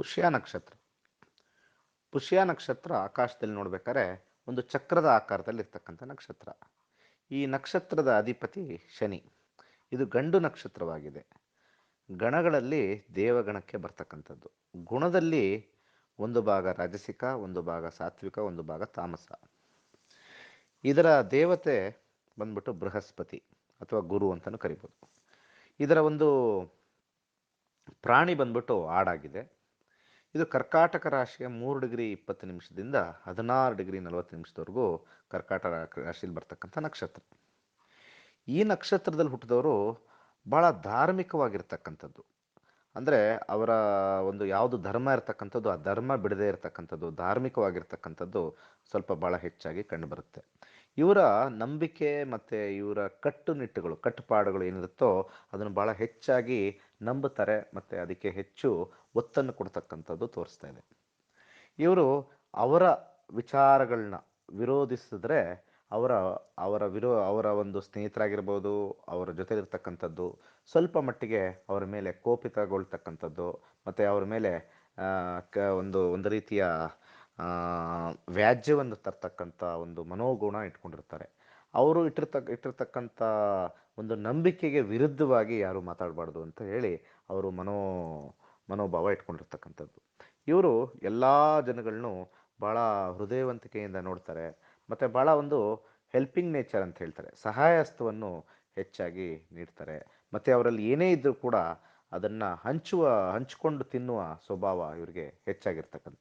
ಪುಷ್ಯ ನಕ್ಷತ್ರ. ಪುಷ್ಯ ನಕ್ಷತ್ರ ಆಕಾಶದಲ್ಲಿ ನೋಡ್ಬೇಕಾದ್ರೆ ಒಂದು ಚಕ್ರದ ಆಕಾರದಲ್ಲಿ ಇರ್ತಕ್ಕಂಥ ನಕ್ಷತ್ರ. ಈ ನಕ್ಷತ್ರದ ಅಧಿಪತಿ ಶನಿ. ಇದು ಗಂಡು ನಕ್ಷತ್ರವಾಗಿದೆ. ಗಣಗಳಲ್ಲಿ ದೇವಗಣಕ್ಕೆ ಬರ್ತಕ್ಕಂಥದ್ದು. ಗುಣದಲ್ಲಿ ಒಂದು ಭಾಗ ರಾಜಸಿಕ, ಒಂದು ಭಾಗ ಸಾತ್ವಿಕ, ಒಂದು ಭಾಗ ತಾಮಸ. ಇದರ ದೇವತೆ ಬಂದ್ಬಿಟ್ಟು ಬೃಹಸ್ಪತಿ ಅಥವಾ ಗುರು ಅಂತಲೂ ಕರಿಬೋದು. ಇದರ ಒಂದು ಪ್ರಾಣಿ ಬಂದ್ಬಿಟ್ಟು ಆಡಾಗಿದೆ. ಇದು ಕರ್ಕಾಟಕ ರಾಶಿಯ ಮೂರು ಡಿಗ್ರಿ ಇಪ್ಪತ್ತು ನಿಮಿಷದಿಂದ ಹದಿನಾರು ಡಿಗ್ರಿ ನಲವತ್ತು ನಿಮಿಷದವರೆಗೂ ಕರ್ಕಾಟಕ ರಾಶಿಯಲ್ಲಿ ಬರ್ತಕ್ಕಂಥ ನಕ್ಷತ್ರ. ಈ ನಕ್ಷತ್ರದಲ್ಲಿ ಹುಟ್ಟಿದವರು ಭಾಳ ಧಾರ್ಮಿಕವಾಗಿರ್ತಕ್ಕಂಥದ್ದು. ಅಂದರೆ ಅವರ ಒಂದು ಯಾವುದು ಧರ್ಮ ಇರತಕ್ಕಂಥದ್ದು, ಆ ಧರ್ಮ ಬಿಡದೇ ಇರತಕ್ಕಂಥದ್ದು, ಧಾರ್ಮಿಕವಾಗಿರ್ತಕ್ಕಂಥದ್ದು ಸ್ವಲ್ಪ ಭಾಳ ಹೆಚ್ಚಾಗಿ ಕಂಡುಬರುತ್ತೆ ಇವರ ನಂಬಿಕೆ ಮತ್ತು ಇವರ ಕಟ್ಟುನಿಟ್ಟುಗಳು, ಕಟ್ಟುಪಾಡುಗಳು ಏನಿರುತ್ತೋ ಅದನ್ನು ಭಾಳ ಹೆಚ್ಚಾಗಿ ನಂಬುತ್ತಾರೆ ಮತ್ತು ಅದಕ್ಕೆ ಹೆಚ್ಚು ಒತ್ತನ್ನು ಕೊಡ್ತಕ್ಕಂಥದ್ದು ತೋರಿಸ್ತಾ ಇದೆ. ಇವರು ಅವರ ವಿಚಾರಗಳನ್ನ ವಿರೋಧಿಸಿದ್ರೆ ಅವರ ಅವರ ವಿರೋ, ಅವರ ಒಂದು ಸ್ನೇಹಿತರಾಗಿರ್ಬೋದು, ಅವರ ಜೊತೆಲಿರ್ತಕ್ಕಂಥದ್ದು, ಸ್ವಲ್ಪ ಮಟ್ಟಿಗೆ ಅವರ ಮೇಲೆ ಕೋಪಿತಗೊಳ್ತಕ್ಕಂಥದ್ದು, ಮತ್ತು ಅವರ ಮೇಲೆ ಕ, ಒಂದು ಒಂದು ರೀತಿಯ ವ್ಯಾಜ್ಯವನ್ನು ತರ್ತಕ್ಕಂಥ ಒಂದು ಮನೋಗುಣ ಇಟ್ಕೊಂಡಿರ್ತಾರೆ. ಅವರು ಇಟ್ಟಿರ್ತಕ್ಕ ಇಟ್ಟಿರ್ತಕ್ಕಂಥ ಒಂದು ನಂಬಿಕೆಗೆ ವಿರುದ್ಧವಾಗಿ ಯಾರು ಮಾತಾಡಬಾರ್ದು ಅಂತ ಹೇಳಿ ಅವರು ಮನೋ, ಮನೋಭಾವ ಇಟ್ಕೊಂಡಿರ್ತಕ್ಕಂಥದ್ದು. ಇವರು ಎಲ್ಲ ಜನಗಳನ್ನೂ ಭಾಳ ಹೃದಯವಂತಿಕೆಯಿಂದ ನೋಡ್ತಾರೆ. ಮತ್ತು ಭಾಳ ಒಂದು ಹೆಲ್ಪಿಂಗ್ ನೇಚರ್ ಅಂತ ಹೇಳ್ತಾರೆ. ಸಹಾಯಸ್ತವನ್ನು ಹೆಚ್ಚಾಗಿ ನೀಡ್ತಾರೆ. ಮತ್ತು ಅವರಲ್ಲಿ ಏನೇ ಇದ್ದರೂ ಕೂಡ ಅದನ್ನು ಹಂಚುವ, ಹಂಚಿಕೊಂಡು ತಿನ್ನುವ ಸ್ವಭಾವ ಇವರಿಗೆ ಹೆಚ್ಚಾಗಿರ್ತಕ್ಕಂಥದ್ದು.